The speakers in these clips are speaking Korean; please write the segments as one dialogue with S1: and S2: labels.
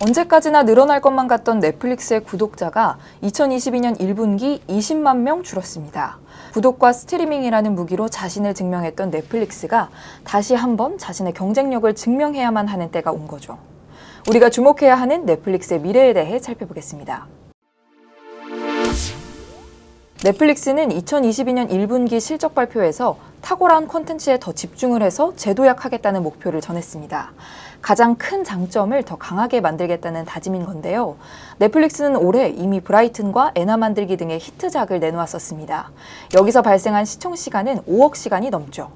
S1: 언제까지나 늘어날 것만 같던 넷플릭스의 구독자가 2022년 1분기 20만 명 줄었습니다. 구독과 스트리밍이라는 무기로 자신을 증명했던 넷플릭스가 다시 한번 자신의 경쟁력을 증명해야만 하는 때가 온 거죠. 우리가 주목해야 하는 넷플릭스의 미래에 대해 살펴보겠습니다. 넷플릭스는 2022년 1분기 실적 발표에서 탁월한 콘텐츠에 더 집중을 해서 재도약하겠다는 목표를 전했습니다. 가장 큰 장점을 더 강하게 만들겠다는 다짐인 건데요. 넷플릭스는 올해 이미 브라이튼과 애나 만들기 등의 히트작을 내놓았었습니다. 여기서 발생한 시청 시간은 5억 시간이 넘죠.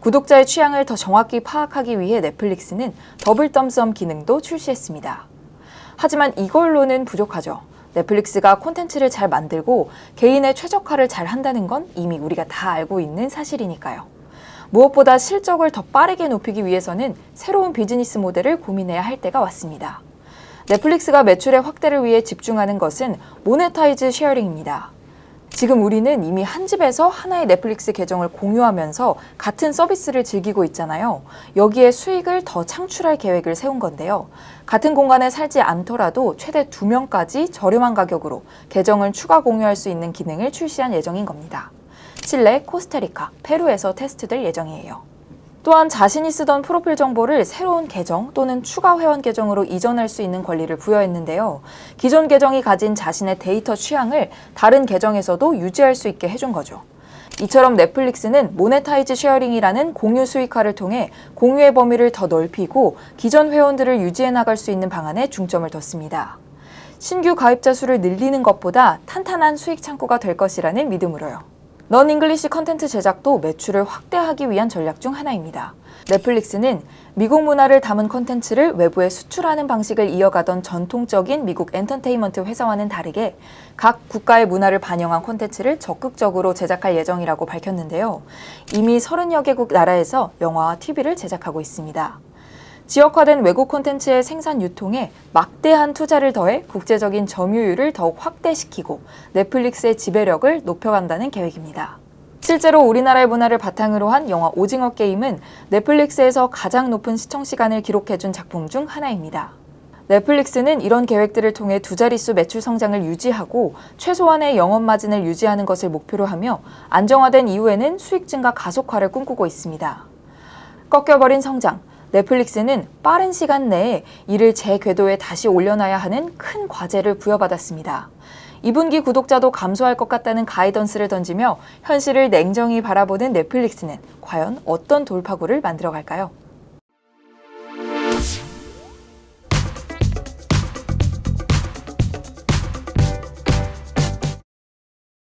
S1: 구독자의 취향을 더 정확히 파악하기 위해 넷플릭스는 더블 덤썸 기능도 출시했습니다. 하지만 이걸로는 부족하죠. 넷플릭스가 콘텐츠를 잘 만들고 개인의 최적화를 잘 한다는 건 이미 우리가 다 알고 있는 사실이니까요. 무엇보다 실적을 더 빠르게 높이기 위해서는 새로운 비즈니스 모델을 고민해야 할 때가 왔습니다. 넷플릭스가 매출의 확대를 위해 집중하는 것은 모네타이즈 쉐어링입니다. 지금 우리는 이미 한 집에서 하나의 넷플릭스 계정을 공유하면서 같은 서비스를 즐기고 있잖아요. 여기에 수익을 더 창출할 계획을 세운 건데요. 같은 공간에 살지 않더라도 최대 두명까지 저렴한 가격으로 계정을 추가 공유할 수 있는 기능을 출시한 예정인 겁니다. 칠레, 코스타리카, 페루에서 테스트될 예정이에요. 또한 자신이 쓰던 프로필 정보를 새로운 계정 또는 추가 회원 계정으로 이전할 수 있는 권리를 부여했는데요. 기존 계정이 가진 자신의 데이터 취향을 다른 계정에서도 유지할 수 있게 해준 거죠. 이처럼 넷플릭스는 모네타이즈 쉐어링이라는 공유 수익화를 통해 공유의 범위를 더 넓히고 기존 회원들을 유지해 나갈 수 있는 방안에 중점을 뒀습니다. 신규 가입자 수를 늘리는 것보다 탄탄한 수익 창구가 될 것이라는 믿음으로요. 넌 잉글리시 컨텐츠 제작도 매출을 확대하기 위한 전략 중 하나입니다. 넷플릭스는 미국 문화를 담은 컨텐츠를 외부에 수출하는 방식을 이어가던 전통적인 미국 엔터테인먼트 회사와는 다르게 각 국가의 문화를 반영한 콘텐츠를 적극적으로 제작할 예정이라고 밝혔는데요. 이미 30여 개국 나라에서 영화와 TV를 제작하고 있습니다. 지역화된 외국 콘텐츠의 생산 유통에 막대한 투자를 더해 국제적인 점유율을 더욱 확대시키고 넷플릭스의 지배력을 높여간다는 계획입니다. 실제로 우리나라의 문화를 바탕으로 한 영화 오징어 게임은 넷플릭스에서 가장 높은 시청 시간을 기록해준 작품 중 하나입니다. 넷플릭스는 이런 계획들을 통해 두 자릿수 매출 성장을 유지하고 최소한의 영업 마진을 유지하는 것을 목표로 하며 안정화된 이후에는 수익 증가 가속화를 꿈꾸고 있습니다. 꺾여버린 성장, 넷플릭스는 빠른 시간 내에 이를 제 궤도에 다시 올려놔야 하는 큰 과제를 부여받았습니다. 2분기 구독자도 감소할 것 같다는 가이던스를 던지며 현실을 냉정히 바라보는 넷플릭스는 과연 어떤 돌파구를 만들어 갈까요?